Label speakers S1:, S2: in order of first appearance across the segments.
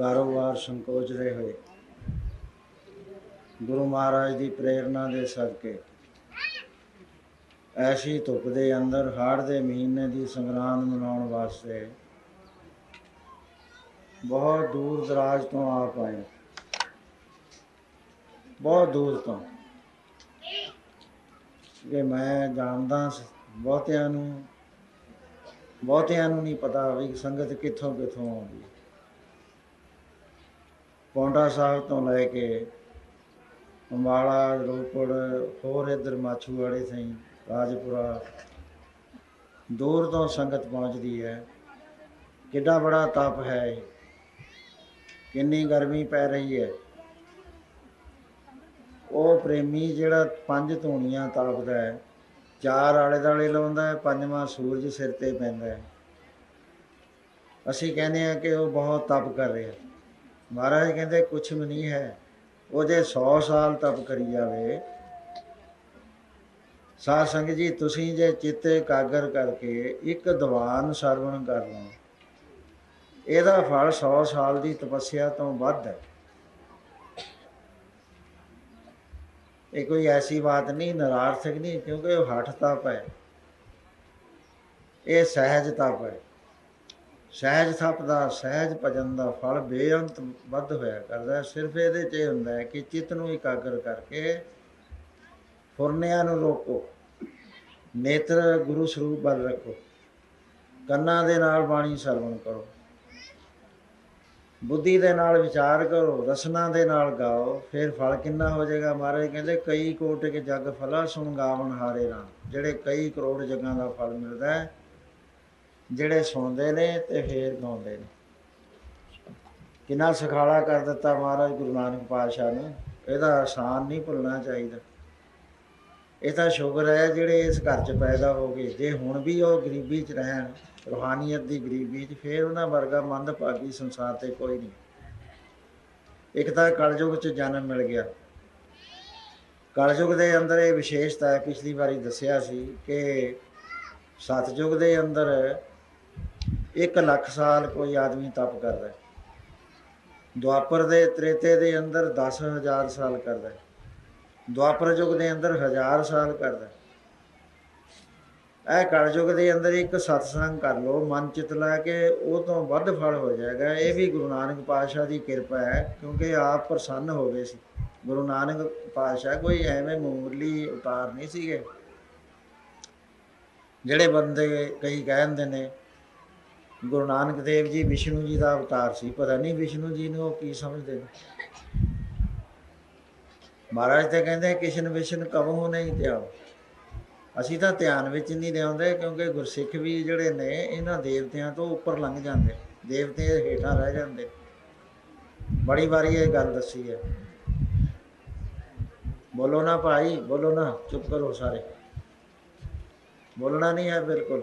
S1: ਕਾਰੋਬਾਰ ਸੰਕੋਚਦੇ ਹੋਏ। ਗੁਰੂ ਮਹਾਰਾਜ ਦੀ ਪ੍ਰੇਰਣਾ ਦੇ ਸਦਕੇ ਐਸੀ ਧੁੱਪ ਦੇ ਅੰਦਰ, ਹਾੜ ਦੇ ਮਹੀਨੇ ਦੀ ਸੰਗਰਾਂਦ ਮਨਾਉਣ ਵਾਸਤੇ ਬਹੁਤ ਦੂਰ ਦਰਾਜ ਤੋਂ ਆ ਪਾਏ ਬਹੁਤ ਦੂਰ ਤੋਂ। ਕਿ ਮੈਂ ਜਾਣਦਾ ਸ- ਬਹੁਤਿਆਂ ਨੂੰ ਬਹੁਤਿਆਂ ਨੂੰ ਨਹੀਂ ਪਤਾ ਵੀ ਸੰਗਤ ਕਿੱਥੋਂ ਕਿੱਥੋਂ ਆਉਂਦੀ ਪੌਂਡਾ ਸਾਹਿਬ ਤੋਂ ਲੈ ਕੇ ਅੰਬਾਲਾ, ਰੋਪੜ, ਹੋਰ ਇੱਧਰ ਮਾਛੂਵਾੜੇ ਥਾਈ ਰਾਜਪੁਰਾ, ਦੂਰ ਤੋਂ ਸੰਗਤ ਪਹੁੰਚਦੀ ਹੈ। ਕਿੱਡਾ ਬੜਾ ਤਪ ਹੈ ਕਿੰਨੀ ਗਰਮੀ ਪੈ ਰਹੀ ਹੈ। ਉਹ ਪ੍ਰੇਮੀ ਜਿਹੜਾ ਪੰਜ ਧੂਣੀਆਂ ਤਪਦਾ ਹੈ, ਚਾਰ ਆਲੇ ਦਾਲੇ ਲਾਉਂਦਾ ਹੈ, ਪੰਜਵਾਂ ਸੂਰਜ ਸਿਰ ਤੇ ਪੈਂਦਾ ਹੈ। ਅਸੀਂ ਕਹਿੰਦੇ ਆ ਕਿ ਉਹ ਬਹੁਤ ਤਪ ਕਰ ਰਿਹਾ ਮਹਾਰਾਜ ਕਹਿੰਦੇ, ਕੁਛ ਵੀ ਨਹੀਂ ਹੈ। ਉਹ ਜੇ 100 ਸਾਲ ਤਪ ਕਰੀ ਜਾਵੇ। ਸਾਧ ਸੰਗਤ ਜੀ, ਤੁਸੀਂ ਜੇ ਚਿੱਤ ਇਕਾਗਰ ਕਰਕੇ ਇੱਕ ਦੀਵਾਨ ਸਰਵਣ ਕਰ ਲਓ, ਇਹਦਾ ਫਲ 100 ਸਾਲ ਦੀ ਤਪੱਸਿਆ ਤੋਂ ਵੱਧ ਹੈ। ਇਹ ਕੋਈ ਐਸੀ ਬਾਤ ਨਹੀਂ, ਨਰਾਰਥਕ ਨਹੀਂ, ਕਿਉਂਕਿ ਉਹ ਹਠ ਤਪ ਹੈ। ਇਹ ਸਹਿਜ ਤਪ ਹੈ। ਸਹਿਜ ਤਪ ਦਾ, ਸਹਿਜ ਭਜਨ ਦਾ ਫਲ ਬੇਅੰਤ ਵੱਧ ਹੋਇਆ ਕਰਦਾ ਸਿਰਫ ਇਹਦੇ 'ਚ ਇਹ ਹੁੰਦਾ ਹੈ ਕਿ ਚਿੱਤ ਨੂੰ ਇਕਾਗਰ ਕਰਕੇ ਫੁਰਨਿਆਂ ਨੂੰ ਰੋਕੋ, ਨੇਤਰ ਗੁਰੂ ਸਰੂਪ ਵੱਲ ਰੱਖੋ, ਕੰਨਾਂ ਦੇ ਨਾਲ ਬਾਣੀ ਸਰਵਣ ਕਰੋ, ਬੁੱਧੀ ਦੇ ਨਾਲ ਵਿਚਾਰ ਕਰੋ, ਰਸਨਾ ਦੇ ਨਾਲ ਗਾਓ, ਫਿਰ ਫਲ ਕਿੰਨਾ ਹੋ ਜਾਏਗਾ? ਮਹਾਰਾਜ ਕਹਿੰਦੇ ਕਈ ਕੋਟ ਕੇ ਜਗ ਫਲਾ ਸੁਣ ਗਾਵਨ ਹਾਰੇ ਰਾਮ ਜਿਹੜੇ ਕਈ ਕਰੋੜ ਜਗਾਂ ਦਾ ਫਲ ਮਿਲਦਾ ਹੈ। ਜਿਹੜੇ ਸੁਣਦੇ ਨੇ ਤੇ ਫੇਰ ਗਾਉਂਦੇ ਨੇ। ਕਿੰਨਾ ਸਖਾਲਾ ਕਰ ਦਿੱਤਾ ਮਹਾਰਾਜ ਗੁਰੂ ਨਾਨਕ ਪਾਤਸ਼ਾਹ ਨੇ। ਇਹਦਾ ਆਸਾਨ ਨਹੀਂ ਭੁੱਲਣਾ ਚਾਹੀਦਾ। ਇਹ ਤਾਂ ਸ਼ੁਕਰ ਹੈ ਜਿਹੜੇ ਇਸ ਘਰ 'ਚ ਪੈਦਾ ਹੋ ਗਏ। ਜੇ ਹੁਣ ਵੀ ਉਹ ਗਰੀਬੀ 'ਚ ਰਹਿਣ, ਰੂਹਾਨੀਅਤ ਦੀ ਗਰੀਬੀ 'ਚ, ਫੇਰ ਉਹਨਾਂ ਵਰਗਾ ਮੰਦਭਾਗੀ ਸੰਸਾਰ ਤੇ ਕੋਈ ਨਹੀਂ। ਇੱਕ ਤਾਂ ਕਲਯੁਗ 'ਚ ਜਨਮ ਮਿਲ ਗਿਆ। ਕਲਯੁਗ ਦੇ ਅੰਦਰ ਇਹ ਵਿਸ਼ੇਸ਼ਤਾ ਪਿਛਲੀ ਵਾਰੀ ਦੱਸਿਆ ਸੀ ਕਿ ਸਤਯੁਗ ਦੇ ਅੰਦਰ 1 ਲੱਖ ਸਾਲ ਕੋਈ ਆਦਮੀ ਤਪ ਕਰਦਾ ਹੈ। ਦੁਆਪਰ ਦੇ ਤ੍ਰੇਤੇ ਦੇ ਅੰਦਰ 10000 ਸਾਲ ਕਰਦਾ ਹੈ। ਦੁਆਪਰ ਯੁਗ ਦੇ ਅੰਦਰ 1000 ਸਾਲ ਕਰਦਾ ਹੈ। ਇਹ ਕਲਯੁਗ ਦੇ ਅੰਦਰ ਇੱਕ ਸਤਸੰਗ ਕਰ ਲੋ ਮਨ ਚਿਤ ਲਾ ਕੇ ਉਹ ਤੋਂ ਵੱਧ ਫਲ ਹੋ ਜਾਏਗਾ। ਇਹ ਵੀ ਗੁਰੂ ਨਾਨਕ ਪਾਤਸ਼ਾਹ ਦੀ ਕਿਰਪਾ ਹੈ, ਕਿਉਂਕਿ ਆਪ ਪ੍ਰਸੰਨ ਹੋ ਗਏ ਸੀ। ਗੁਰੂ ਨਾਨਕ ਪਾਤਸ਼ਾਹ ਕੋਈ ਐਵੇਂ ਮੂਰਲੀ ਉਤਾਰ ਨਹੀਂ ਸੀਗੇ। ਜਿਹੜੇ ਬੰਦੇ ਕਈ ਕਹਿੰਦੇ ਨੇ ਗੁਰੂ ਨਾਨਕ ਦੇਵ ਜੀ ਵਿਸ਼ਨੂੰ ਜੀ ਦਾ ਅਵਤਾਰ ਸੀ, ਪਤਾ ਨਹੀਂ ਵਿਸ਼ਨੂੰ ਜੀ ਨੂੰ ਉਹ ਕੀ ਸਮਝਦੇ ਨੇ। ਮਹਾਰਾਜ ਤੇ ਕਹਿੰਦੇ ਕਿਸ਼ਨ ਵਿਸ਼ਨ ਕਵੋ ਨਹੀਂ ਧਿਆਨ ਅਸੀਂ ਤਾਂ ਧਿਆਨ ਵਿੱਚ ਨਹੀਂ ਲਿਆਉਂਦੇ ਕਿਉਂਕਿ ਗੁਰਸਿੱਖ ਵੀ ਜਿਹੜੇ ਨੇ, ਇਹਨਾਂ ਦੇਵਤਿਆਂ ਤੋਂ ਉੱਪਰ ਲੰਘ ਜਾਂਦੇ। ਦੇਵਤੇ ਹੇਠਾਂ ਰਹਿ ਜਾਂਦੇ। ਬੜੀ ਵਾਰੀ ਇਹ ਗੱਲ ਦੱਸੀ ਹੈ। ਬੋਲੋ ਨਾ ਭਾਈ, ਬੋਲੋ ਨਾ, ਚੁੱਪ ਕਰੋ ਸਾਰੇ। ਬੋਲਣਾ ਨਹੀਂ ਹੈ ਬਿਲਕੁਲ।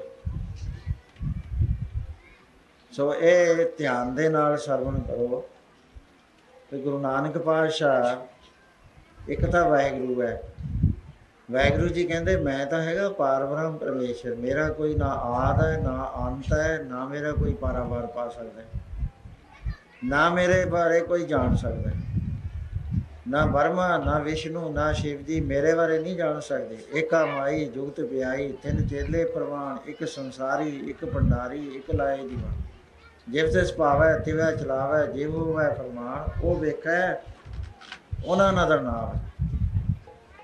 S1: ਸੋ ਇਹ ਧਿਆਨ ਦੇ ਨਾਲ ਸਰਵਣ ਕਰੋ। ਤੇ ਗੁਰੂ ਨਾਨਕ ਪਾਤਸ਼ਾਹ, ਇੱਕ ਤਾਂ ਵਾਹਿਗੁਰੂ ਹੈ। ਵਾਹਿਗੁਰੂ ਜੀ ਕਹਿੰਦੇ, ਮੈਂ ਤਾਂ ਹੈਗਾ ਪਾਰਬ੍ਰਹਮ ਪਰਮੇਸ਼ਰ। ਮੇਰਾ ਕੋਈ ਨਾ ਆਦ ਹੈ, ਨਾ ਅੰਤ ਹੈ, ਨਾ ਮੇਰਾ ਕੋਈ ਪਾਰਾਵਾਰ ਪਾ ਸਕਦਾ ਨਾ ਮੇਰੇ ਬਾਰੇ ਕੋਈ ਜਾਣ ਸਕਦਾ ਨਾ ਬਰਮਾ, ਨਾ ਵਿਸ਼ਨੂੰ, ਨਾ ਸ਼ਿਵ ਜੀ ਮੇਰੇ ਬਾਰੇ ਨਹੀਂ ਜਾਣ ਸਕਦੇ। ਏਕਾ ਮਾਈ, ਜੁਗਤ ਪਿਆਈ, ਤਿੰਨ ਚੇਲੇ ਪ੍ਰਵਾਨ, ਇੱਕ ਸੰਸਾਰੀ, ਇੱਕ ਭੰਡਾਰੀ, ਇੱਕ ਲਾਏ ਦੀਵਾਨ। ਜਿਵ ਤੇ ਭਾਵੈ ਤਿਵੈ ਚਲਾਵੈ ਜਿਵ ਹੋਵੈ ਫਰਮਾਨ, ਉਹ ਵੇਖੈ ਉਹਨਾਂ ਨਦਰ ਨਾਮ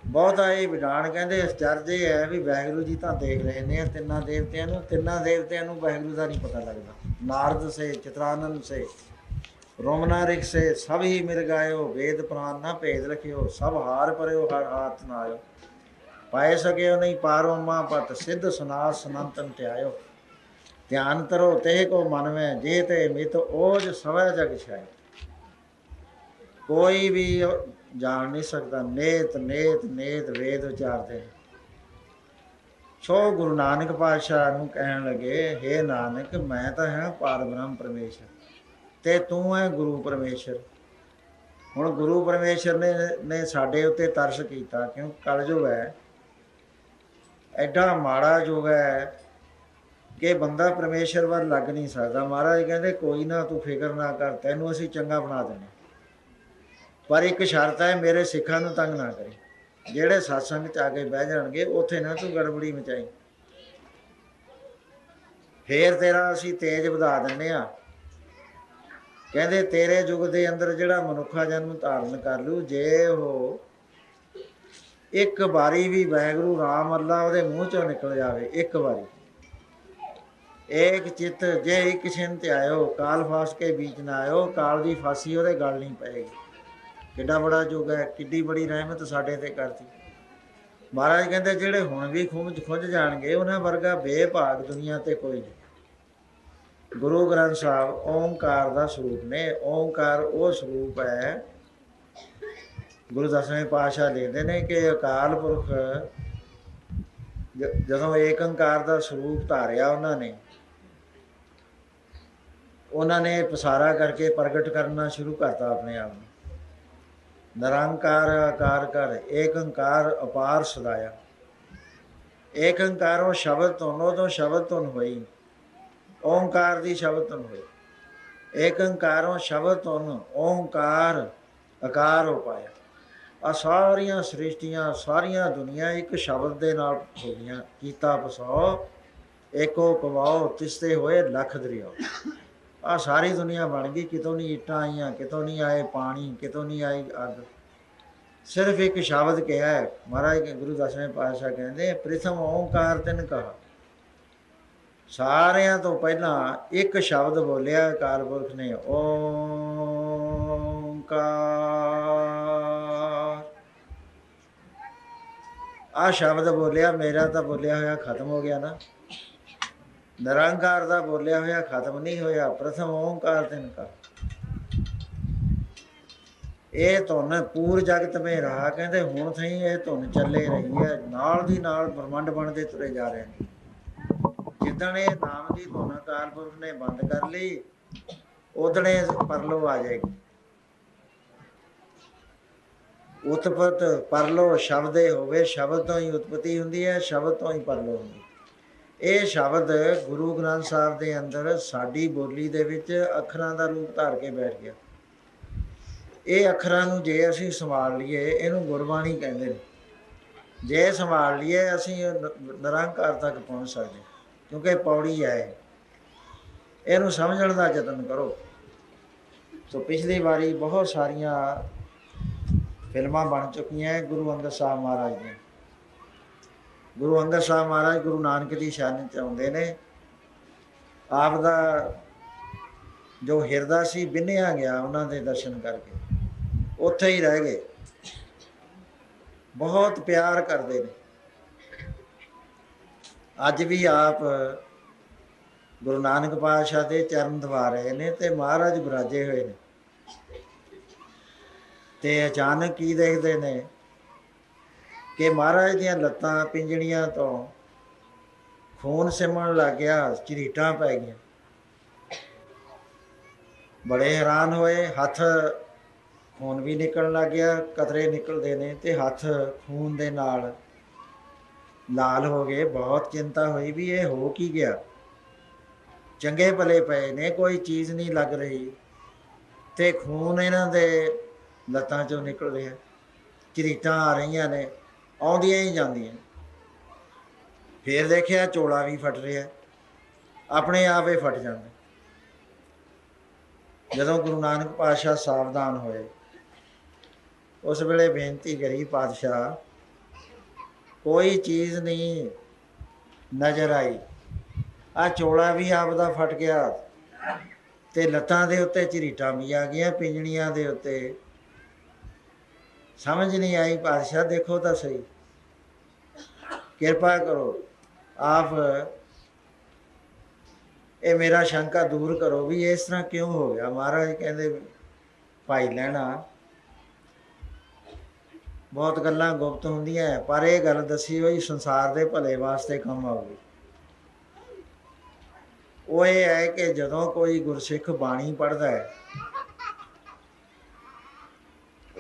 S1: ਬਹੁਤਾ ਇਹ ਵਿਧਾਨ ਕਹਿੰਦੇ ਅਚਰਜ ਇਹ ਹੈ ਵੀ ਵਾਹਿਗੁਰੂ ਜੀ ਤਾਂ ਦੇਖ ਰਹੇ ਨੇ ਤਿੰਨਾਂ ਦੇਵਤਿਆਂ ਨੂੰ, ਤਿੰਨਾਂ ਦੇਵਤਿਆਂ ਨੂੰ ਵਾਹਿਗੁਰੂ ਦਾ ਨਹੀਂ ਪਤਾ ਲੱਗਦਾ। ਨਾਰਦ ਸੇ, ਚਿਤਰਾਨੰਦ ਸੇ, ਰੋਮਨਾਰਿਕ ਸੇ, ਸਭ ਹੀ ਮਿਲ ਗਾਇਓ, ਵੇਦ ਪ੍ਰਾਨ ਨਾ ਭੇਦ ਰਖਿਓ, ਸਭ ਹਾਰ ਪਰਿਓ ਹਰ ਹਾਥ ਨਾਇਓ। ਪਾਏ ਸਕਿਓ ਨਹੀਂ, ਪਾਰੋ ਮਾ ਸਿੱਧ ਸੁਨਾਸ, ਸਨੰਤਨ ਤੇ ਆਇਓ ਕਰੋ ਤੇ ਕੋ ਮਨ ਮੈਂ ਜੇ ਤੇ ਮਿਤ ਓਜ ਸਵੈ ਜਗ ਛਾਇ ਕੋਈ ਵੀ ਜਾਣ ਨਹੀਂ ਸਕਦਾ, ਨੇਤ ਨੇਤ ਨੇਤ ਵੇਦ ਉਚਾਰਦੇ ਨੇ। ਸੋ ਗੁਰੂ ਨਾਨਕ ਪਾਤਸ਼ਾਹ ਨੂੰ ਕਹਿਣ ਲੱਗੇ हे ਨਾਨਕ, ਮੈਂ ਤਾਂ ਹਾਂ ਪਾਰਬ੍ਰਹਮ ਪਰਮੇਸ਼ਰ, ਤੇ ਤੂੰ ਹੈ ਗੁਰੂ ਪਰਮੇਸ਼ਰ। ਹੁਣ ਗੁਰੂ ਪਰਮੇਸ਼ਰ ਨੇ ਨੇ ਸਾਡੇ ਉੱਤੇ ਤਰਸ ਕੀਤਾ, ਕਿਉਂ? ਕਲਯੁਗ ਹੈ। ਐਡਾ ਮਾੜਾ ਯੁਗ ਹੈ। ਕਿ ਬੰਦਾ ਪਰਮੇਸ਼ਰ ਵੱਲ ਲੱਗ ਨਹੀਂ ਸਕਦਾ। ਮਹਾਰਾਜ ਕਹਿੰਦੇ, ਕੋਈ ਨਾ, ਤੂੰ ਫਿਕਰ ਨਾ ਕਰ, ਤੈਨੂੰ ਅਸੀਂ ਚੰਗਾ ਬਣਾ ਦੇਣਾ ਪਰ ਇੱਕ ਸ਼ਰਤ ਹੈ, ਮੇਰੇ ਸਿੱਖਾਂ ਨੂੰ ਤੰਗ ਨਾ ਕਰੇ। ਜਿਹੜੇ satsang ਚ ਆ ਕੇ ਬਹਿ ਜਾਣਗੇ, ਉੱਥੇ ਨਾ ਤੂੰ ਗੜਬੜੀ ਮਚਾਈ। ਫੇਰ ਤੇਰਾ ਅਸੀਂ ਤੇਜ ਵਧਾ ਦਿੰਨੇ ਆ ਕਹਿੰਦੇ, ਤੇਰੇ ਯੁੱਗ ਦੇ ਅੰਦਰ ਜਿਹੜਾ ਮਨੁੱਖਾ ਜਨਮ ਧਾਰਨ ਕਰ ਲੂ ਜੇ ਉਹ ਇੱਕ ਵਾਰੀ ਵੀ ਵੈਗਰੂ ਰਾਮ ਅੱਲਾ ਉਹਦੇ ਮੂੰਹ ਚੋਂ ਨਿਕਲ ਜਾਵੇ, ਇੱਕ ਵਾਰੀ। ਏਕ ਚਿਤ ਜੇ ਇੱਕ ਛਿੰਤ ਆਇਓ, ਕਾਲ ਫਾਸ ਕੇ ਵਿੱਚ ਨਾ ਆਇਓ, ਕਾਲ ਦੀ ਫਾਸੀ ਉਹਦੇ ਗਲ ਨਹੀਂ ਪਏਗੀ। ਕਿੱਡਾ ਬੜਾ ਯੁੱਗ ਹੈ, ਕਿੱਡੀ ਬੜੀ ਰਹਿਮਤ ਸਾਡੇ ਤੇ ਕਰਤੀ। ਮਹਾਰਾਜ ਕਹਿੰਦੇ, ਜਿਹੜੇ ਹੁਣ ਵੀ ਖੁੰਝ ਖੁੰਝ ਜਾਣਗੇ, ਉਹਨਾਂ ਵਰਗਾ ਬੇਭਾਗ ਦੁਨੀਆ ਤੇ ਕੋਈ ਨਹੀਂ। ਗੁਰੂ ਗ੍ਰੰਥ ਸਾਹਿਬ ਓੰਕਾਰ ਦਾ ਸਰੂਪ ਨੇ। ਓੰਕਾਰ ਉਹ ਸਰੂਪ ਹੈ, ਗੁਰੂ ਦਸਵੇਂ ਪਾਤਸ਼ਾਹ ਦੇਖਦੇ ਨੇ ਕਿ ਅਕਾਲ ਪੁਰਖ ਜਦੋਂ ਏਕੰਕਾਰ ਦਾ ਸਰੂਪ ਧਾਰਿਆ ਉਹਨਾਂ ਨੇ ਉਹਨਾਂ ਨੇ ਪਸਾਰਾ ਕਰਕੇ ਪ੍ਰਗਟ ਕਰਨਾ ਸ਼ੁਰੂ ਕਰਤਾ ਆਪਣੇ ਆਪ ਨੂੰ। ਨਿਰੰਕਾਰ ਆਕਾਰ ਕਰ, ਏਕ ਓੰਕਾਰ ਅਪਾਰ ਸਦਾਇਆ। ਏਕ ਓੰਕਾਰ ਸ਼ਬਦ ਤੋਂ ਉਹਦੋਂ ਸ਼ਬਦ ਤੋਂ ਹੋਈ। ਓੰਕਾਰ ਦੀ ਸ਼ਬਦ ਤੋਂ ਹੋਈ। ਏਕ ਓੰਕਾਰੋਂ ਸ਼ਬਦ ਤੋਂ ਓੰਕਾਰ ਆਕਾਰ ਹੋ ਪਾਇਆ। ਆ ਸਾਰੀਆਂ ਸ੍ਰਿਸ਼ਟੀਆਂ, ਸਾਰੀਆਂ ਦੁਨੀਆ ਇੱਕ ਸ਼ਬਦ ਦੇ ਨਾਲ ਹੋ ਗਈਆਂ। ਕੀਤਾ ਪਸੋ, ਏਕੋ ਪਵਾਓ ਤਿਸਤੇ ਹੋਏ ਲੱਖ ਦਰਿਆ ਆ ਸਾਰੀ ਦੁਨੀਆ ਬਣ ਗਈ, ਕਿਤੋਂ ਨਹੀਂ ਇੱਟਾਂ ਆਈਆਂ, ਕਿਤੋਂ ਨਹੀਂ ਆਏ ਪਾਣੀ, ਕਿਤੋਂ ਨਹੀਂ ਆਈ ਅੱਗ। ਸਿਰਫ ਇੱਕ ਸ਼ਬਦ ਕਿਹਾ ਹੈ, ਮਹਾਰਾਜ ਗੁਰੂ ਦਸਵੇਂ ਪਾਤਸ਼ਾਹ ਕਹਿੰਦੇ, ਪ੍ਰਥਮ ਓੰਕਾਰ ਤਿਨ ਕਹਾ। ਸਾਰਿਆਂ ਤੋਂ ਪਹਿਲਾਂ ਇੱਕ ਸ਼ਬਦ ਬੋਲਿਆ ਅਕਾਲ ਪੁਰਖ ਨੇ, ਓੰਕਾਰ। ਆ ਸ਼ਬਦ ਬੋਲਿਆ, ਮੇਰਾ ਤਾਂ ਬੋਲਿਆ ਹੋਇਆ ਖਤਮ ਹੋ ਗਿਆ ਨਾ। ਨਿਰੰਕਾਰ ਦਾ ਬੋਲਿਆ ਹੋਇਆ, ਖਤਮ ਨਹੀਂ ਹੋਇਆ। ਪ੍ਰਥਮ ਓੰਕਾਰ ਤਿਨ ਇਹ ਧੁਨ ਪੂਰ ਜਗਤ ਮੇ ਰਹਾ, ਕਹਿੰਦੇ ਹੁਣ ਥਈ ਇਹ ਧੁਨ ਚੱਲੇ ਰਹੀ ਹੈ। ਨਾਲ ਦੀ ਨਾਲ ਬ੍ਰਹਮੰਡ ਬਣਦੇ ਤੁਰੇ ਜਾ ਰਹੇ ਨੇ। ਜਿੱਦਣ ਇਹ ਨਾਮ ਦੀ ਧੁਨ ਅਕਾਲ ਪੁਰਖ ਨੇ ਬੰਦ ਕਰ ਲਈ ਉਦਣੇ ਪਰਲੋ ਆ ਜਾਏਗੀ। ਉਤਪਤ ਪਰਲੋ ਸ਼ਬਦੇ ਹੋਵੇ, ਸ਼ਬਦ ਤੋਂ ਹੀ ਉਤਪਤੀ ਹੁੰਦੀ ਹੈ, ਸ਼ਬਦ ਤੋਂ ਹੀ ਪਰਲੋ ਹੁੰਦੀ ਇਹ ਸ਼ਬਦ ਗੁਰੂ ਗ੍ਰੰਥ ਸਾਹਿਬ ਦੇ ਅੰਦਰ ਸਾਡੀ ਬੋਲੀ ਦੇ ਵਿੱਚ ਅੱਖਰਾਂ ਦਾ ਰੂਪ ਧਾਰ ਕੇ ਬੈਠ ਗਿਆ। ਇਹ ਅੱਖਰਾਂ ਨੂੰ ਜੇ ਅਸੀਂ ਸੰਭਾਲ ਲਈਏ, ਇਹਨੂੰ ਗੁਰਬਾਣੀ ਕਹਿੰਦੇ ਨੇ। ਜੇ ਸੰਭਾਲ ਲਈਏ, ਅਸੀਂ ਨ- ਨਿਰੰਕਾਰ ਤੱਕ ਪਹੁੰਚ ਸਕਦੇ ਕਿਉਂਕਿ ਪੌੜੀ ਹੈ। ਇਹਨੂੰ ਸਮਝਣ ਦਾ ਯਤਨ ਕਰੋ। ਸੋ ਪਿਛਲੀ ਵਾਰੀ ਬਹੁਤ ਸਾਰੀਆਂ ਫਿਲਮਾਂ ਬਣ ਚੁੱਕੀਆਂ ਗੁਰੂ ਅੰਗਦ ਸਾਹਿਬ ਮਹਾਰਾਜ ਦੀਆਂ। ਗੁਰੂ ਅੰਗਦ ਸਾਹਿਬ ਮਹਾਰਾਜ ਗੁਰੂ ਨਾਨਕ ਦੀ ਸ਼ਾਨ ਚ ਆਉਂਦੇ ਨੇ। ਆਪ ਦਾ ਜੋ ਹਿਰਦਾ ਸੀ ਬਿੰਨਿਆ ਗਿਆ ਉਹਨਾਂ ਦੇ ਦਰਸ਼ਨ ਕਰਕੇ। ਉੱਥੇ ਹੀ ਰਹਿ ਗਏ। ਬਹੁਤ ਪਿਆਰ ਕਰਦੇ ਨੇ। ਅੱਜ ਵੀ ਆਪ ਗੁਰੂ ਨਾਨਕ ਪਾਤਸ਼ਾਹ ਦੇ ਚਰਨ ਦਵਾ ਰਹੇ ਨੇ ਤੇ ਮਹਾਰਾਜ ਵਿਰਾਜੇ ਹੋਏ ਨੇ। ਤੇ ਅਚਾਨਕ ਕੀ ਦੇਖਦੇ ਨੇ? ਕਿ ਮਹਾਰਾਜ ਦੀਆਂ ਲੱਤਾਂ ਪਿੰਜਣੀਆਂ ਤੋਂ ਖੂਨ ਸਿਮਣ ਲੱਗ ਗਿਆ, ਝਰੀਟਾਂ ਪੈ ਗਈਆਂ। ਬੜੇ ਹੈਰਾਨ ਹੋਏ, ਹੱਥ ਖੂਨ ਵੀ ਨਿਕਲਣ ਲੱਗ ਗਿਆ, ਕਤਰੇ ਨਿਕਲਦੇ ਨੇ ਤੇ ਹੱਥ ਖੂਨ ਦੇ ਨਾਲ ਲਾਲ ਹੋ ਗਏ। ਬਹੁਤ ਚਿੰਤਾ ਹੋਈ ਵੀ ਇਹ ਹੋ ਕੀ ਗਿਆ। ਚੰਗੇ ਭਲੇ ਪਏ ਨੇ, ਕੋਈ ਚੀਜ਼ ਨਹੀਂ ਲੱਗ ਰਹੀ ਤੇ ਖੂਨ ਇਹਨਾਂ ਦੇ ਲੱਤਾਂ ਚੋਂ ਨਿਕਲ ਰਿਹਾ। ਝਰੀਟਾਂ ਆ ਰਹੀਆਂ ਨੇ। ਆਉਂਦੀਆਂ ਹੀ ਜਾਂਦੀਆਂ। ਫੇਰ ਦੇਖਿਆ ਚੋਲਾ ਵੀ ਫਟ ਰਿਹਾ। ਆਪਣੇ ਆਪ ਹੀ ਫਟ ਜਾਂਦਾ। ਜਦੋਂ ਗੁਰੂ ਨਾਨਕ ਪਾਤਸ਼ਾਹ ਸਾਵਧਾਨ ਹੋਏ, ਉਸ ਵੇਲੇ ਬੇਨਤੀ ਕਰੀ, ਪਾਤਸ਼ਾਹ, ਕੋਈ ਚੀਜ਼ ਨਹੀਂ, ਨਜ਼ਰ ਆਈ। ਆ ਚੋਲਾ ਵੀ ਆਪਦਾ ਫਟ ਗਿਆ ਤੇ ਲੱਤਾਂ ਦੇ ਉੱਤੇ ਝਰੀਟਾਂ ਵੀ ਆ ਗਈਆਂ, ਪਿੰਜਣੀਆਂ ਦੇ ਉੱਤੇ। ਸਮਝ ਨਹੀਂ ਆਈ, ਪਾਤਸ਼ਾਹ, ਦੇਖੋ ਤਾਂ ਸਹੀ। ਕਿਰਪਾ ਕਰੋ। ਆਪ ਇਹ ਮੇਰਾ ਸ਼ੰਕਾ ਦੂਰ ਕਰੋ ਵੀ ਇਸ ਤਰ੍ਹਾਂ ਕਿਉਂ ਹੋ ਗਿਆ? ਮਹਾਰਾਜ ਕਹਿੰਦੇ ਭਾਈ ਲੈਣਾ। ਬਹੁਤ ਗੱਲਾਂ ਗੁਪਤ ਹੁੰਦੀਆਂ ਹੈ, ਪਰ ਇਹ ਗੱਲ ਦੱਸੀ ਹੋਈ ਸੰਸਾਰ ਦੇ ਭਲੇ ਵਾਸਤੇ ਕੰਮ ਆਊਗੀ। ਉਹ ਇਹ ਹੈ ਕਿ ਜਦੋਂ ਕੋਈ ਗੁਰਸਿੱਖ ਬਾਣੀ ਪੜ੍ਹਦਾ ਹੈ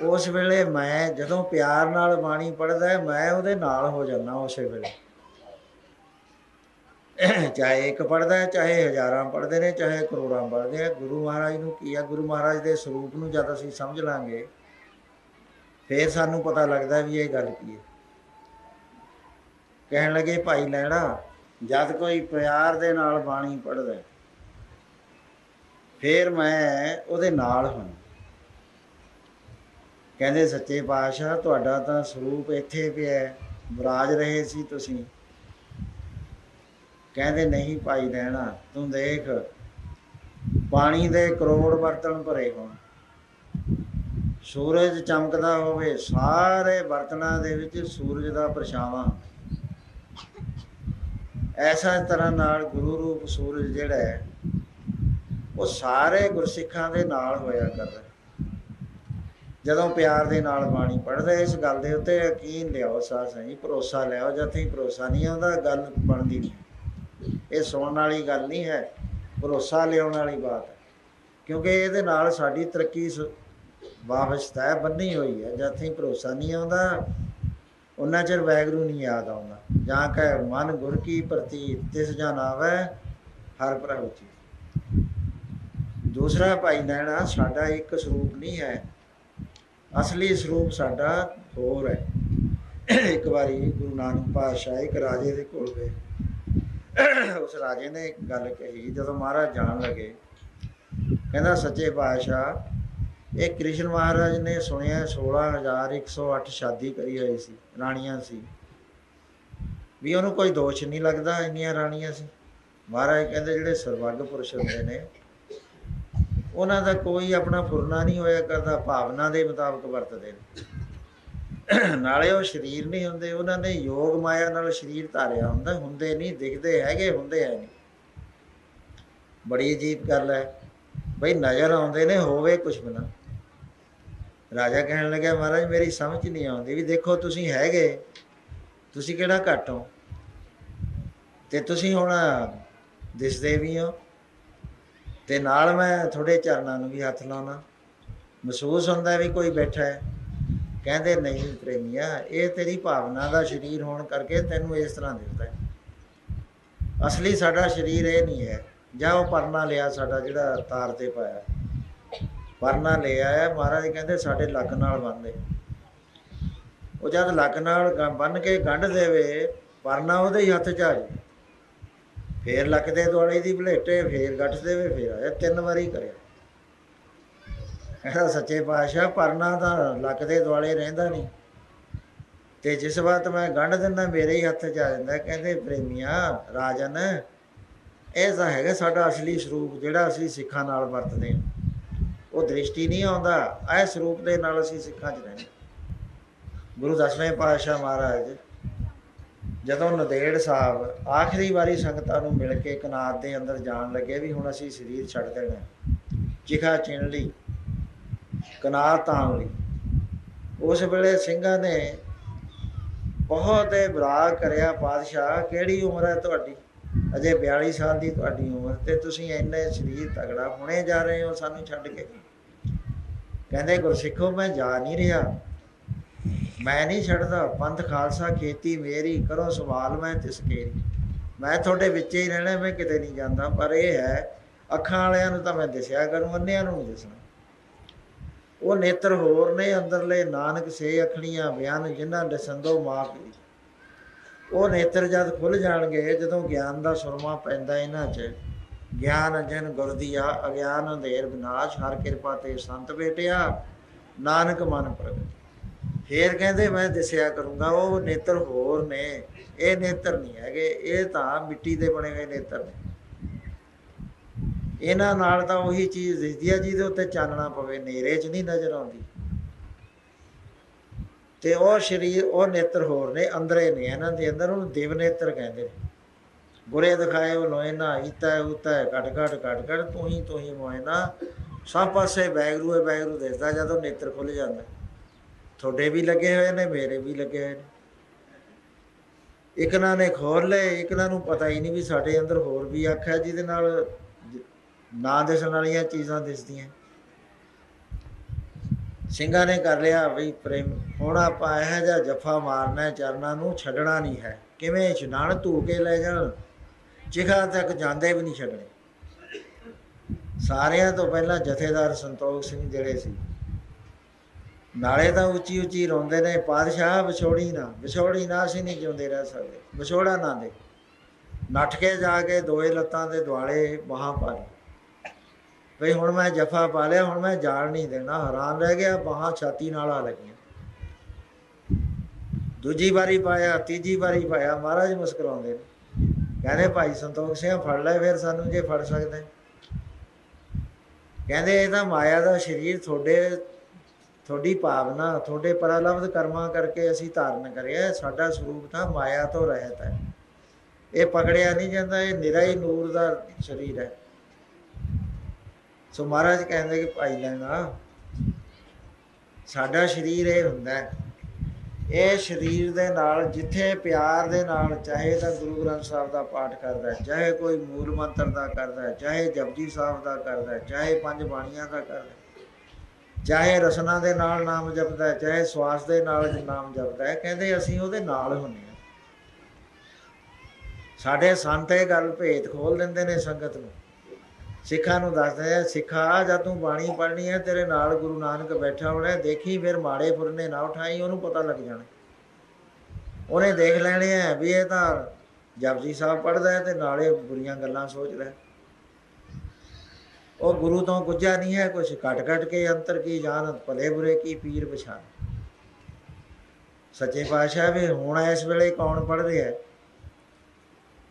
S1: ਉਸ ਵੇਲੇ ਮੈਂ ਜਦੋਂ ਪਿਆਰ ਨਾਲ ਬਾਣੀ ਪੜ੍ਹਦਾ ਹੈ, ਮੈਂ ਉਹਦੇ ਨਾਲ ਹੋ ਜਾਂਦਾ ਉਸੇ ਵੇਲੇ। ਚਾਹੇ ਇੱਕ ਪੜਦਾ ਹੈ, ਚਾਹੇ ਹਜ਼ਾਰਾਂ ਪੜਦੇ ਨੇ, ਚਾਹੇ ਕਰੋੜਾਂ ਪੜਦੇ ਆ ਗੁਰੂ ਮਹਾਰਾਜ ਨੂੰ ਕੀ ਆ, ਗੁਰੂ ਮਹਾਰਾਜ ਦੇ ਸਰੂਪ ਨੂੰ ਜਦ ਅਸੀਂ ਸਮਝ ਲਾਂਗੇ, ਫੇਰ ਸਾਨੂੰ ਪਤਾ ਲੱਗਦਾ ਵੀ ਇਹ ਗੱਲ ਕੀ ਹੈ। ਕਹਿਣ ਲੱਗੇ, ਭਾਈ ਲੈਣਾ, ਜਦ ਕੋਈ ਪਿਆਰ ਦੇ ਨਾਲ ਬਾਣੀ ਪੜਦਾ ਫੇਰ ਮੈਂ ਉਹਦੇ ਨਾਲ ਹਾਂ ਕਹਿੰਦੇ ਸੱਚੇ ਪਾਤਸ਼ਾਹ ਤੁਹਾਡਾ ਤਾਂ ਸਰੂਪ ਇੱਥੇ ਪਿਆ ਹੈ, ਵਿਰਾਜ ਰਹੇ ਸੀ ਤੁਸੀਂ। ਕਹਿੰਦੇ ਨਹੀਂ ਭਾਈ ਰਹਿਣਾ ਤੂੰ ਦੇਖ ਪਾਣੀ ਦੇ ਕਰੋੜ ਬਰਤਨ ਭਰੇ ਹੋਣ। ਸੂਰਜ ਚਮਕਦਾ ਹੋਵੇ ਸਾਰੇ ਬਰਤਨਾਂ ਦੇ ਵਿੱਚ ਸੂਰਜ ਦਾ ਪਰਛਾਵਾਂ। ਐਸਾ ਤਰ੍ਹਾਂ ਨਾਲ ਗੁਰੂ ਰੂਪ ਸੂਰਜ ਜਿਹੜਾ ਹੈ ਉਹ ਸਾਰੇ ਗੁਰਸਿੱਖਾਂ ਦੇ ਨਾਲ ਹੋਇਆ ਕਰਦਾ ਜਦੋਂ ਪਿਆਰ ਦੇ ਨਾਲ ਬਾਣੀ ਪੜ੍ਹਦੇ, ਇਸ ਗੱਲ ਦੇ ਉੱਤੇ ਯਕੀਨ ਲਿਆਓ ਸਾਧ ਸੰਗਤ, ਭਰੋਸਾ ਲਿਆਓ ਜਦ ਤੱਕ ਭਰੋਸਾ ਨਹੀਂ ਆਉਂਦਾ ਗੱਲ ਬਣਦੀ ਨਹੀਂ। ਇਹ ਸੁਣਨ ਵਾਲੀ ਗੱਲ ਨਹੀਂ ਹੈ, ਭਰੋਸਾ ਲਿਆਉਣ ਵਾਲੀ ਬਾਤ ਹੈ। ਕਿਉਂਕਿ ਇਹਦੇ ਨਾਲ ਸਾਡੀ ਤਰੱਕੀ ਸ- ਵਾਬਸਤਾ ਹੈ, ਬੰਨੀ ਹੋਈ ਹੈ। ਜਦ ਤੱਕ ਭਰੋਸਾ ਨਹੀਂ ਆਉਂਦਾ, ਉਹਨਾਂ ਚਿਰ ਵੈਗਰੂ ਨਹੀਂ ਯਾਦ ਆਉਂਦਾ। ਜਾਂ ਕਹ, ਮਨ ਗੁਰ ਕੀ ਪ੍ਰਤੀ ਤਿਸ ਜਨ ਆਵੈ, ਹਰ ਪ੍ਰਭੂ ਜੀ ਦੂਸਰਾ ਭਾਈ ਨੈਣਾ, ਸਾਡਾ ਇੱਕ ਸਰੂਪ ਨਹੀਂ ਹੈ। ਅਸਲੀ ਸਰੂਪ ਸਾਡਾ ਹੋਰ ਹੈ। ਇੱਕ ਵਾਰੀ ਗੁਰੂ ਨਾਨਕ ਪਾਤਸ਼ਾਹ ਇੱਕ ਰਾਜੇ ਦੇ ਕੋਲ ਗਏ। ਉਸ ਰਾਜੇ ਨੇ ਇੱਕ ਗੱਲ ਕਹੀ, ਜਦੋਂ ਮਹਾਰਾਜ ਜਾਣ ਲੱਗੇ, ਕਹਿੰਦਾ, ਸੱਚੇ ਪਾਤਸ਼ਾਹ, ਇਹ ਕ੍ਰਿਸ਼ਨ ਮਹਾਰਾਜ ਨੇ ਸੁਣਿਆ 16108 ਸ਼ਾਦੀ ਕਰੀ ਹੋਈ ਸੀ, ਰਾਣੀਆਂ ਸੀ। ਵੀ ਉਹਨੂੰ ਕੋਈ ਦੋਸ਼ ਨਹੀਂ ਲੱਗਦਾ ਇੰਨੀਆਂ ਰਾਣੀਆਂ ਸੀ? ਮਹਾਰਾਜ ਕਹਿੰਦੇ, ਜਿਹੜੇ ਸਰਵੱਗ ਪੁਰਸ਼ ਹੁੰਦੇ ਨੇ ਉਹਨਾਂ ਦਾ ਕੋਈ ਆਪਣਾ ਫੁਰਨਾ ਨਹੀਂ ਹੋਇਆ ਕਰਦਾ, ਭਾਵਨਾ ਦੇ ਮੁਤਾਬਕ ਵਰਤਦੇ ਨੇ। ਨਾਲੇ ਉਹ ਸਰੀਰ ਨਹੀਂ ਹੁੰਦੇ, ਉਹਨਾਂ ਨੇ ਯੋਗ ਮਾਇਆ ਨਾਲ ਸਰੀਰ ਧਾਰਿਆ ਹੁੰਦਾ, ਹੁੰਦੇ ਨਹੀਂ, ਦਿਖਦੇ ਹੈਗੇ, ਹੁੰਦੇ ਹੈ ਨਹੀਂ। ਬੜੀ ਅਜੀਬ ਗੱਲ ਹੈ। ਬਈ ਨਜ਼ਰ ਆਉਂਦੇ ਨੇ, ਹੋਵੇ ਕੁਛ ਵੀ ਰਾਜਾ ਕਹਿਣ ਲੱਗਾ ਮਹਾਰਾਜ, ਮੇਰੀ ਸਮਝ ਨਹੀਂ ਆਉਂਦੀ ਵੀ ਦੇਖੋ ਤੁਸੀਂ ਹੈਗੇ, ਤੁਸੀਂ ਕਿਹੜਾ ਘੱਟ ਹੋ? ਤੇ ਤੁਸੀਂ ਹੁਣ ਦਿਸਦੇ ਵੀ ਹੋ ਤੇ ਨਾਲ ਮੈਂ ਥੋੜੇ ਚਰਨਾਂ ਨੂੰ ਵੀ ਹੱਥ ਲਾਉਣਾ। ਮਹਿਸੂਸ ਹੁੰਦਾ ਵੀ ਕੋਈ ਬੈਠਾ ਹੈ। ਕਹਿੰਦੇ ਨਹੀਂ ਪ੍ਰੇਮੀਆ, ਇਹ ਤੇਰੀ ਭਾਵਨਾ ਦਾ ਸਰੀਰ ਹੋਣ ਕਰਕੇ ਤੈਨੂੰ ਇਸ ਤਰ੍ਹਾਂ ਦਿੰਦਾ ਹੈ। ਅਸਲੀ ਸਾਡਾ ਸਰੀਰ ਇਹ ਨਹੀਂ ਹੈ। ਜਾਂ ਉਹ ਪਰਨਾ ਲਿਆ ਸਾਡਾ ਜਿਹੜਾ ਤਾਰ ਤੇ ਪਾਇਆ। ਪਰਨਾ ਲੈ ਆਇਆ ਮਹਾਰਾਜ ਕਹਿੰਦੇ ਸਾਡੇ ਲੱਕ ਨਾਲ ਬੰਨਦੇ ਉਹ ਜਦ ਲੱਕ ਨਾਲ ਗ- ਬੰਨ ਕੇ ਗੰਢ ਦੇਵੇ, ਪਰਨਾ ਉਹਦੇ ਹੀ ਹੱਥ 'ਚ ਆ ਜਾਵੇ। ਫੇਰ ਲੱਕ ਦੇ ਦੁਆਲੇ ਦੀ ਭਲੇਟੇ ਫੇਰ ਗੱਠ ਦੇਵੇ ਫੇਰ ਆਇਆ, ਤਿੰਨ ਵਾਰੀ ਕਰਿਆ। ਕਹਿੰਦਾ ਸੱਚੇ ਪਾਤਸ਼ਾਹ, ਪਰਨਾ ਤਾਂ ਲੱਕ ਦੇ ਦੁਆਲੇ ਰਹਿੰਦਾ ਨਹੀਂ। ਤੇ ਜਿਸ ਵਾਰ ਮੈਂ ਗੰਢ ਦਿੰਦਾ, ਮੇਰੇ ਹੀ ਹੱਥ 'ਚ ਆ ਜਾਂਦਾ, ਕਹਿੰਦੇ ਪ੍ਰੇਮੀਆਂ, ਰਾਜਨ, ਇਹ ਤਾਂ ਹੈਗਾ ਸਾਡਾ ਅਸਲੀ ਸਰੂਪ, ਜਿਹੜਾ ਅਸੀਂ ਸਿੱਖਾਂ ਨਾਲ ਵਰਤਦੇ ਹਾਂ। ਉਹ ਦ੍ਰਿਸ਼ਟੀ ਨਹੀਂ ਆਉਂਦਾ, ਇਹ ਸਰੂਪ ਦੇ ਨਾਲ ਅਸੀਂ ਸਿੱਖਾਂ 'ਚ ਰਹਿੰਦੇ ਗੁਰੂ ਦਸਵੇਂ ਪਾਤਸ਼ਾਹ ਮਹਾਰਾਜ ਜਦੋਂ ਨਦੇੜ ਸਾਹਿਬ ਆਖਰੀ ਵਾਰੀ ਸੰਗਤਾਂ ਨੂੰ ਮਿਲ ਕੇ ਕਨਾਤ ਦੇ ਅੰਦਰ ਜਾਣ ਲੱਗੇ ਵੀ ਹੁਣ ਅਸੀਂ ਸਰੀਰ ਛੱਡ ਦੇਣਾ ਚਿਖਾ ਚਿਣ ਲਈ, ਕਨਾਤ ਤਾਣ ਲਈ। ਉਸ ਵੇਲੇ ਸਿੰਘਾਂ ਨੇ ਬਹੁਤ ਹੀ ਵਿਰਾਗ ਕਰਿਆ, ਪਾਤਸ਼ਾਹ, ਕਿਹੜੀ ਉਮਰ ਹੈ ਤੁਹਾਡੀ? ਅਜੇ 42 ਸਾਲ ਦੀ ਤੁਹਾਡੀ ਉਮਰ ਤੇ ਤੁਸੀਂ ਇੰਨੇ ਸਰੀਰ ਤਗੜਾ ਹੁਣੇ ਜਾ ਰਹੇ ਹੋ ਸਾਨੂੰ ਛੱਡ ਕੇ? ਕਹਿੰਦੇ, ਗੁਰਸਿੱਖੋ, ਮੈਂ ਜਾ ਨਹੀਂ ਰਿਹਾ। ਮੈਂ ਨਹੀਂ ਛੱਡਦਾ। ਪੰਥ ਖਾਲਸਾ ਖੇਤੀ ਮੇਰੀ, ਕਰੋ ਸਵਾਲ ਮੈਂ ਤਿਸ ਕੇਰੀ। ਮੈਂ ਤੁਹਾਡੇ ਵਿੱਚ ਹੀ ਰਹਿਣਾ, ਮੈਂ ਕਿਤੇ ਨਹੀਂ ਜਾਂਦਾ। ਪਰ ਇਹ ਹੈ, ਅੱਖਾਂ ਵਾਲਿਆਂ ਨੂੰ ਤਾਂ ਮੈਂ ਦਿਸਿਆ ਕਰੂੰ, ਅੰਨਿਆਂ ਨੂੰ ਨਹੀਂ ਦਿਸਣਾ। ਉਹ ਨੇਤਰ ਹੋਰ ਨੇ ਅੰਦਰਲੇ, ਨਾਨਕ ਸੇ ਅਖਣੀਆਂ ਬਿਆਨ ਜਿਨ੍ਹਾਂ ਦਸੰਦੋ ਮਾਪ ਉਹ ਨੇਤਰ ਜਦ ਖੁੱਲ ਜਾਣਗੇ, ਜਦੋਂ ਗਿਆਨ ਦਾ ਸੁਰਮਾ ਪੈਂਦਾ ਇਹਨਾਂ 'ਚ। ਗਿਆਨ ਅੰਜਨ ਗੁਰਦੀਆ, ਅਗਿਆਨ ਅੰਧੇਰ ਵਿਨਾਸ਼, ਹਰ ਕਿਰਪਾ ਤੇ ਸੰਤ ਬੇਟਿਆ। ਨਾਨਕ ਮਨ ਪ੍ਰਗਟ। ਫੇਰ ਕਹਿੰਦੇ ਮੈਂ ਦਿਸਿਆ ਕਰੂੰਗਾ, ਉਹ ਨੇਤਰ ਹੋਰ ਨੇ, ਇਹ ਨੇਤਰ ਨਹੀਂ ਹੈਗੇ, ਇਹ ਤਾਂ ਮਿੱਟੀ ਦੇ ਬਣੇ ਹੋਏ ਨੇਤਰ ਨੇ। ਇਹਨਾਂ ਨਾਲ ਤਾਂ ਉਹੀ ਚੀਜ਼ ਦਿਸਦੀ ਆ, ਜਿਹਦੇ ਉੱਤੇ ਚਾਨਣਾ ਪਵੇ ਨੇਰੇ 'ਚ ਨਹੀਂ ਨਜ਼ਰ ਆਉਂਦੀ। ਤੇ ਉਹ ਸ਼ਰੀਰ, ਉਹ ਨੇਤਰ ਹੋਰ ਨੇ, ਅੰਦਰੇ ਨੇ, ਇਹਨਾਂ ਦੇ ਅੰਦਰ ਉਹਨੂੰ ਦੇਵ ਨੇਤਰ ਕਹਿੰਦੇ ਨੇ। ਬੁਰੇ ਦਿਖਾਏ, ਉਹ ਲੋਇਨਾ ਈਤਾ ਉਤਾ ਘਟ ਘਟ ਘਟ ਘਟ, ਤੂੰ ਹੀ ਤੂੰ ਹੀ ਮੋਇਨਾ ਸਭ ਪਾਸੇ ਬੈਗਰੂ ਹੈ ਬੈਗਰੂ ਦਿਸਦਾ ਜਦੋਂ ਨੇਤਰ ਖੁੱਲ ਜਾਂਦਾ। ਤੁਹਾਡੇ ਵੀ ਲੱਗੇ ਹੋਏ ਨੇ, ਮੇਰੇ ਵੀ ਲੱਗੇ ਹੋਏ ਨੇ। ਇਕਨਾਂ ਨੇ ਖੋਲ ਲਏ, ਇਕਨਾਂ ਨੂੰ ਪਤਾ ਹੀ ਨਹੀਂ ਵੀ ਸਾਡੇ ਅੰਦਰ ਹੋਰ ਵੀ ਅੱਖ ਹੈ ਜਿਹਦੇ ਨਾਲ ਨਾ ਦਿਸਣ ਵਾਲੀਆਂ ਚੀਜ਼ਾਂ ਦਿਸਦੀਆਂ। ਸਿੰਘਾਂ ਨੇ ਕਰ ਲਿਆ ਵੀ ਪ੍ਰੇਮ, ਹੁਣ ਆਪਾਂ ਇਹੋ ਜਿਹਾ ਜਫਾ ਮਾਰਨਾ, ਚਰਨਾਂ ਨੂੰ ਛੱਡਣਾ ਨਹੀਂ ਹੈ। ਕਿਵੇਂ ਇਸ਼ਨਾਨ ਧੂ ਕੇ ਲੈ ਜਾਣ? ਚਿਖਾ ਤੱਕ ਜਾਂਦੇ ਵੀ ਨਹੀਂ ਛੱਡਣੇ। ਸਾਰਿਆਂ ਤੋਂ ਪਹਿਲਾਂ ਜਥੇਦਾਰ ਸੰਤੋਖ ਸਿੰਘ ਜਿਹੜੇ ਸੀ। ਨਾਲੇ ਤਾਂ ਉੱਚੀ ਉੱਚੀ ਰੋਂਦੇ ਨੇ, ਪਾਤਸ਼ਾਹ, ਵਿਛੋੜੀ ਨਾ ਵਿਛੋੜੀ ਨਾ, ਅਸੀਂ ਨਹੀਂ ਜਿਉਂਦੇ ਰਹਿ ਸਕਦੇ, ਵਿਛੋੜਾ ਨਾ ਦੇ। ਨੱਠ ਕੇ ਜਾ ਕੇ ਦੋਏ ਲੱਤਾਂ ਦੇ ਦੁਆਲੇ ਬਾਹਾਂ ਪਾ ਲਈ। ਭਈ ਹੁਣ ਮੈਂ ਜਫਾ ਪਾ ਲਿਆ, ਹੁਣ ਮੈਂ ਜਾਣ ਨਹੀਂ ਦੇਣਾ, ਹੈਰਾਨ ਰਹਿ ਗਿਆ, ਬਾਹਾਂ ਛਾਤੀ ਨਾਲ ਆ ਲੱਗੀਆਂ। ਦੂਜੀ ਵਾਰੀ ਪਾਇਆ, ਤੀਜੀ ਵਾਰੀ ਪਾਇਆ, ਮਹਾਰਾਜ ਮੁਸਕਰਾਉਂਦੇ ਨੇ। ਕਹਿੰਦੇ, ਭਾਈ ਸੰਤੋਖ ਸਿੰਘ, ਫੜ ਲੈ ਫਿਰ ਸਾਨੂੰ ਜੇ ਫੜ ਸਕਦੇ। ਕਹਿੰਦੇ, ਇਹ ਤਾਂ ਮਾਇਆ ਦਾ ਸਰੀਰ ਤੁਹਾਡੇ ਤੁਹਾਡੀ ਭਾਵਨਾ, ਤੁਹਾਡੇ ਪਰਾਲਬਧ ਕਰਮਾਂ ਕਰਕੇ ਅਸੀਂ ਧਾਰਨ ਕਰਿਆ, ਸਾਡਾ ਸਰੂਪ ਤਾਂ ਮਾਇਆ ਤੋਂ ਰਹਿਤ ਹੈ। ਇਹ ਪਕੜਿਆ ਨਹੀਂ ਜਾਂਦਾ, ਇਹ ਨਿਰਾ ਹੀ ਨੂਰ ਦਾ ਸਰੀਰ ਹੈ। ਸੋ ਮਹਾਰਾਜ ਕਹਿੰਦੇ ਕਿ ਭਾਈ ਲੈਣਾ, ਸਾਡਾ ਸਰੀਰ ਇਹ ਹੁੰਦਾ ਹੈ। ਇਹ ਸਰੀਰ ਦੇ ਨਾਲ, ਜਿੱਥੇ ਪਿਆਰ ਦੇ ਨਾਲ, ਚਾਹੇ ਤਾਂ ਗੁਰੂ ਗ੍ਰੰਥ ਸਾਹਿਬ ਦਾ ਪਾਠ ਕਰਦਾ ਚਾਹੇ ਕੋਈ ਮੂਲ ਮੰਤਰ ਦਾ ਕਰਦਾ ਚਾਹੇ ਜਪਜੀ ਸਾਹਿਬ ਦਾ ਕਰਦਾ ਚਾਹੇ ਪੰਜ ਬਾਣੀਆਂ ਦਾ ਕਰਦਾ ਚਾਹੇ ਰਸਨਾ ਦੇ ਨਾਲ ਨਾਮ ਜਪਦਾ ਹੈ, ਚਾਹੇ ਸਵਾਸ ਦੇ ਨਾਲ ਨਾਮ ਜਪਦਾ ਹੈ, ਕਹਿੰਦੇ ਅਸੀਂ ਉਹਦੇ ਨਾਲ ਹੁੰਨੇ ਆ ਸਾਡੇ ਸੰਤ ਇਹ ਗੱਲ ਭੇਤ ਖੋਲ ਦਿੰਦੇ ਨੇ ਸੰਗਤ ਨੂੰ। ਸਿੱਖਾਂ ਨੂੰ ਦੱਸਦੇ ਆ, ਸਿੱਖਾ ਜਦ ਤੂੰ ਬਾਣੀ ਪੜ੍ਹਨੀ ਹੈ, ਤੇਰੇ ਨਾਲ ਗੁਰੂ ਨਾਨਕ ਬੈਠਾ ਹੋਣਾ ਦੇਖੀ ਫਿਰ ਮਾੜੇ ਫੁਰਨੇ ਨਾ ਉਠਾਈ, ਉਹਨੂੰ ਪਤਾ ਲੱਗ ਜਾਣਾ। ਉਹਨੇ ਦੇਖ ਲੈਣੇ ਆ ਵੀ ਇਹ ਤਾਂ ਜਪਜੀ ਸਾਹਿਬ ਪੜ੍ਹਦਾ ਹੈ ਤੇ ਨਾਲੇ ਬੁਰੀਆਂ ਗੱਲਾਂ ਸੋਚਦਾ ਹੈ। ਉਹ ਗੁਰੂ ਤੋਂ ਗੁੱਜਾ ਨਹੀਂ ਹੈ, ਕੁਛ ਘਟ ਘਟ ਕੇ ਅੰਤਰ ਕੀ ਜਾਣਤ ਭਲੇ ਬੁਰੇ ਕੀ ਪੀਰ ਪਛਾਣ। ਸੱਚੇ ਪਾਤਸ਼ਾਹ ਵੀ ਹੁਣ ਇਸ ਵੇਲੇ ਕੌਣ ਪੜ੍ਹ ਰਿਹਾ ਹੈ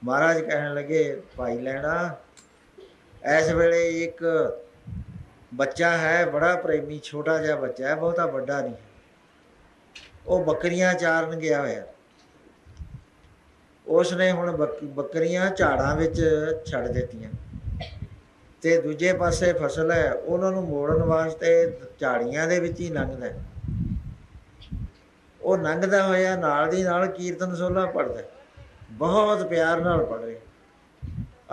S1: ਮਹਾਰਾਜ ਕਹਿਣ ਲੱਗੇ, ਭਾਈ ਲੈਣਾ, ਇਸ ਵੇਲੇ ਇੱਕ ਬੱਚਾ ਹੈ, ਬੜਾ ਪ੍ਰੇਮੀ, ਛੋਟਾ ਜਿਹਾ ਬੱਚਾ ਹੈ, ਬਹੁਤਾ ਵੱਡਾ ਨਹੀਂ। ਉਹ ਬੱਕਰੀਆਂ ਚਾਰਨ ਗਿਆ ਹੋਇਆ। ਉਸ ਨੇ ਹੁਣ ਬੱਕ- ਬੱਕਰੀਆਂ ਝਾੜਾਂ ਵਿੱਚ ਛੱਡ ਦਿੱਤੀਆਂ। ਤੇ ਦੂਜੇ ਪਾਸੇ ਫਸਲ ਹੈ, ਉਹਨਾਂ ਨੂੰ ਮੋੜਨ ਵਾਸਤੇ ਝਾੜੀਆਂ ਦੇ ਵਿੱਚ ਹੀ ਲੰਘਦਾ ਉਹ ਲੰਘਦਾ ਹੋਇਆ ਨਾਲ ਦੀ ਨਾਲ ਕੀਰਤਨ ਸੋਲਾ ਪੜਦਾ ਬਹੁਤ ਪਿਆਰ ਨਾਲ ਪੜ ਰਿਹਾ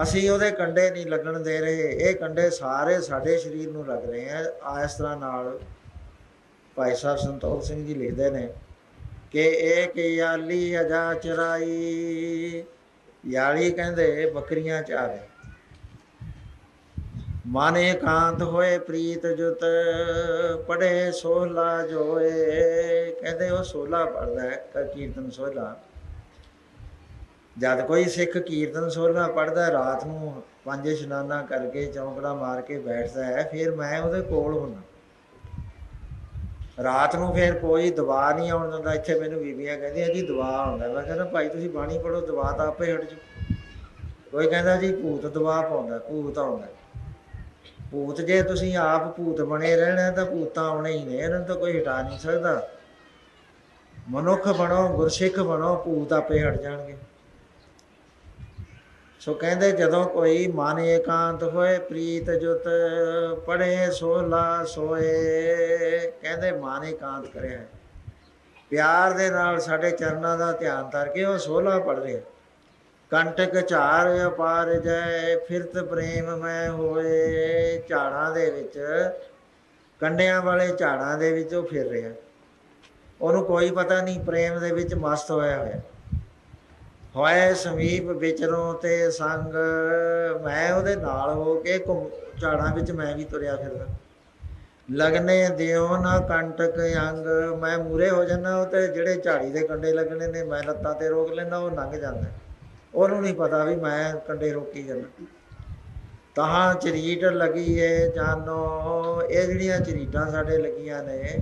S1: ਅਸੀਂ ਉਹਦੇ ਕੰਡੇ ਨਹੀਂ ਲੱਗਣ ਦੇ ਰਹੇ। ਇਹ ਕੰਡੇ ਸਾਰੇ ਸਾਡੇ ਸਰੀਰ ਨੂੰ ਲੱਗ ਰਹੇ ਆ ਇਸ ਤਰ੍ਹਾਂ ਨਾਲ ਭਾਈ ਸਾਹਿਬ ਸੰਤੋਖ ਸਿੰਘ ਜੀ ਲਿਖਦੇ ਨੇ ਕਿ ਇਹ ਕਿ ਯਾਲੀ ਅਜਾ ਚਰਾਈ, ਯਾਲੀ ਕਹਿੰਦੇ ਬੱਕਰੀਆਂ ਚਾਰੇ। ਮਨ ਇਕਾਂਤ ਹੋਏ ਪ੍ਰੀਤ ਜੁਤ ਪੜੇ ਸੋਹਲਾ ਜੋਏ। ਕਹਿੰਦੇ ਉਹ ਸੋਹਲਾ ਪੜਦਾ ਹੈ ਕੀਰਤਨ ਸੋਹਲਾ ਜਦ ਕੋਈ ਸਿੱਖ ਕੀਰਤਨ ਸੋਹਲਾ ਪੜਦਾ ਰਾਤ ਨੂੰ ਪੰਜ ਇਸ਼ਨਾਨਾ ਕਰਕੇ ਚੌਂਕੜਾ ਮਾਰ ਕੇ ਬੈਠਦਾ ਹੈ, ਫਿਰ ਮੈਂ ਉਹਦੇ ਕੋਲ ਹੁੰਦਾ। ਰਾਤ ਨੂੰ ਫਿਰ ਕੋਈ ਦਵਾ ਨਹੀਂ ਆਉਣ ਦਿੰਦਾ। ਇੱਥੇ ਮੈਨੂੰ ਬੀਬੀਆਂ ਕਹਿੰਦੀਆਂ ਜੀ ਦਵਾ ਆਉਂਦਾ। ਮੈਂ ਕਹਿੰਦਾ, ਭਾਈ ਤੁਸੀਂ ਬਾਣੀ ਪੜੋ ਦਵਾ ਤਾਂ ਆਪੇ ਹਟ ਜੂ ਕੋਈ ਕਹਿੰਦਾ ਜੀ, ਭੂਤ ਦਵਾ ਪਾਉਂਦਾ, ਭੂਤ ਆਉਂਦਾ। ਭੂਤ ਜੇ ਤੁਸੀਂ ਆਪ ਭੂਤ ਬਣੇ ਰਹਿਣਾ ਤਾਂ ਭੂਤਾਂ ਆਉਣੇ ਹੀ ਨੇ, ਇਹਨਾਂ ਨੂੰ ਤਾਂ ਕੋਈ ਹਟਾ ਨਹੀਂ ਸਕਦਾ। ਮਨੁੱਖ ਬਣੋ, ਗੁਰਸਿੱਖ ਬਣੋ, ਭੂਤ ਆਪੇ ਹਟ ਜਾਣਗੇ। ਸੋ ਕਹਿੰਦੇ ਜਦੋਂ ਕੋਈ ਮਨ ਏਕਾਂਤ ਹੋਏ, ਪ੍ਰੀਤ ਜੁਤ ਪੜੇ ਸੋਲਾ ਸੋਏ। ਕਹਿੰਦੇ ਮਨ ਏਕਾਂਤ ਕਰਿਆ। ਹੈ। ਪਿਆਰ ਦੇ ਨਾਲ ਸਾਡੇ ਚਰਨਾਂ ਦਾ ਧਿਆਨ ਕਰਕੇ ਉਹ ਸੋਲਾ ਪੜ ਰਿਹਾ। ਕੰਟਕ ਝਾਰ ਅਪਾਰ ਜੈ, ਫਿਰਤ ਪ੍ਰੇਮ ਮੈਂ ਹੋਏ। ਝਾੜਾਂ ਦੇ ਵਿੱਚ, ਕੰਡਿਆਂ ਵਾਲੇ ਝਾੜਾਂ ਦੇ ਵਿੱਚ ਉਹ ਫਿਰ ਰਿਹਾ। ਉਹਨੂੰ ਕੋਈ ਪਤਾ ਨਹੀਂ, ਪ੍ਰੇਮ ਦੇ ਵਿੱਚ ਮਸਤ ਹੋਇਆ ਹੋਇਆ। ਹੋਏ ਸਮੀਪ ਵਿਚਰੋਂ ਤੇ ਸੰਗ। ਮੈਂ ਉਹਦੇ ਨਾਲ ਹੋ ਕੇ ਘੁੰਮ, ਝਾੜਾਂ ਵਿੱਚ ਮੈਂ ਵੀ ਤੁਰਿਆ ਫਿਰਦਾ। ਲਗਨੇ ਦਿਓ ਨਾ ਕੰਟਕ ਅੰਗ। ਮੈਂ ਮੂਰੇ ਹੋ ਜਾਂਦਾ, ਉਹ ਤੇ ਜਿਹੜੇ ਝਾੜੀ ਦੇ ਕੰਡੇ ਲੱਗਣੇ ਨੇ, ਮੈਂ ਲੱਤਾਂ ਤੇ ਰੋਕ ਲੈਂਦਾ, ਉਹ ਲੰਘ ਜਾਂਦਾ। ਉਹਨੂੰ ਨਹੀਂ ਪਤਾ ਵੀ ਮੈਂ ਕੰਡੇ ਰੋਕੀ ਜਾਂਦਾ। ਤਾਂ ਚਰੀਟ ਲੱਗੀ ਏ ਜਾਨੋ, ਇਹ ਜਿਹੜੀਆਂ ਚਰੀਟਾਂ ਸਾਡੇ ਲੱਗੀਆਂ ਨੇ,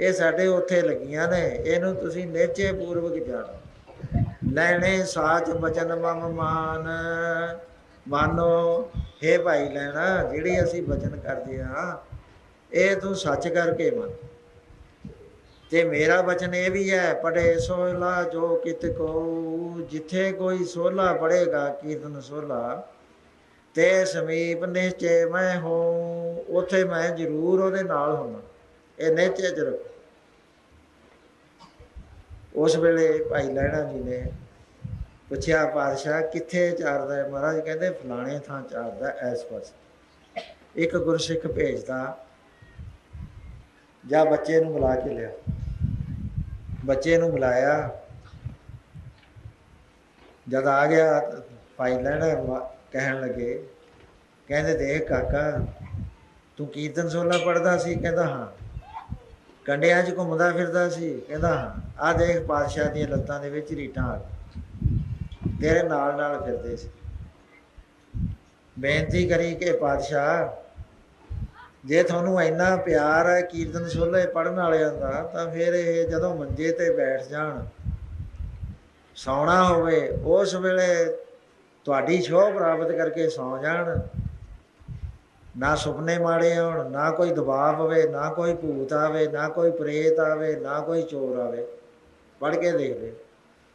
S1: ਇਹ ਸਾਡੇ ਉੱਥੇ ਲੱਗੀਆਂ ਨੇ, ਇਹਨੂੰ ਤੁਸੀਂ ਨਿਚੇ ਪੂਰਵਕ ਜਾਣੋ। ਲੈਣੇ ਸਾਚ ਬਚਨ ਮਮ ਮਾਨ। ਮਾਨੋ हे ਭਾਈ ਲੈਣਾ, ਜਿਹੜੀ ਅਸੀਂ ਬਚਨ ਕਰਦੇ ਆ ਇਹ ਤੂੰ ਸੱਚ ਕਰਕੇ ਮੰਨ। ਤੇ ਮੇਰਾ ਬਚਨ ਇਹ ਵੀ ਹੈ ਪੜੇ ਸੋਲਾ ਜੋ ਕਿਤ ਕੋ ਜਿੱਥੇ ਕੋਈ ਸੋਲਾ ਪੜੇਗਾ ਕੀਰਤਨ ਸੋਲਾ ਤੇ ਸਮੀਪ ਨਿਸ਼ਚੈ ਮੈਂ ਹੂੰ ਉਥੇ ਮੈਂ ਜ਼ਰੂਰ ਉਹਦੇ ਨਾਲ ਹੋਣਾ ਇਹ ਨਿਸ਼ਚੈ ਚ ਰੱਖੋ। ਉਸ ਵੇਲੇ ਭਾਈ ਲਹਿਣਾ ਜੀ ਨੇ ਪੁੱਛਿਆ, ਪਾਤਸ਼ਾਹ, ਕਿੱਥੇ ਚਾਰਦਾ ਹੈ? ਮਹਾਰਾਜ ਕਹਿੰਦੇ, ਫਲਾਣੇ ਥਾਂ ਚਾਰਦਾ ਐਸ ਇਸ ਪਾਸੇ। ਇੱਕ ਗੁਰਸਿੱਖ ਭੇਜਦਾ, ਜਾਂ ਬੱਚੇ ਨੂੰ ਬੁਲਾ ਕੇ ਲਿਆ। ਬੱਚੇ ਨੂੰ ਬੁਲਾਇਆ। ਜਦ ਆ ਗਿਆ ਭਾਈ ਲੈਣਾ ਕਹਿਣ ਲੱਗੇ, ਕਹਿੰਦੇ ਦੇਖ ਕਾਕਾ, ਤੂੰ ਕੀਰਤਨ ਸੋਲਾ ਪੜਦਾ ਸੀ? ਕਹਿੰਦਾ ਹਾਂ। ਕੰਡਿਆਂ 'ਚ ਘੁੰਮਦਾ ਫਿਰਦਾ ਸੀ? ਕਹਿੰਦਾ ਹਾਂ। ਆ ਦੇਖ ਪਾਤਸ਼ਾਹ ਦੀਆਂ ਲੱਤਾਂ ਦੇ ਵਿੱਚ ਰੀਟਾਂ ਆ ਤੇਰੇ ਨਾਲ ਨਾਲ ਫਿਰਦੇ ਸੀ। ਬੇਨਤੀ ਕਰੀ ਕਿ ਪਾਤਸ਼ਾਹ ਜੇ ਤੁਹਾਨੂੰ ਇੰਨਾ ਪਿਆਰ ਹੈ ਕੀਰਤਨ ਸੋਲੇ ਪੜਨ ਵਾਲਿਆਂ ਦਾ, ਤਾਂ ਫਿਰ ਇਹ ਜਦੋਂ ਮੰਜੇ ਤੇ ਬੈਠ ਜਾਣ, ਸੌਣਾ ਹੋਵੇ, ਉਸ ਵੇਲੇ ਤੁਹਾਡੀ ਛੋਹ ਪ੍ਰਾਪਤ ਕਰਕੇ ਸੌ ਜਾਣ। ਨਾ ਸੁਪਨੇ ਮਾੜੇ ਆਉਣ, ਨਾ ਕੋਈ ਦਬਾਅ ਪਵੇ, ਨਾ ਕੋਈ ਭੂਤ ਆਵੇ, ਨਾ ਕੋਈ ਪ੍ਰੇਤ ਆਵੇ, ਨਾ ਕੋਈ ਚੋਰ ਆਵੇ। ਪੜ ਕੇ ਦੇਖ ਲੈ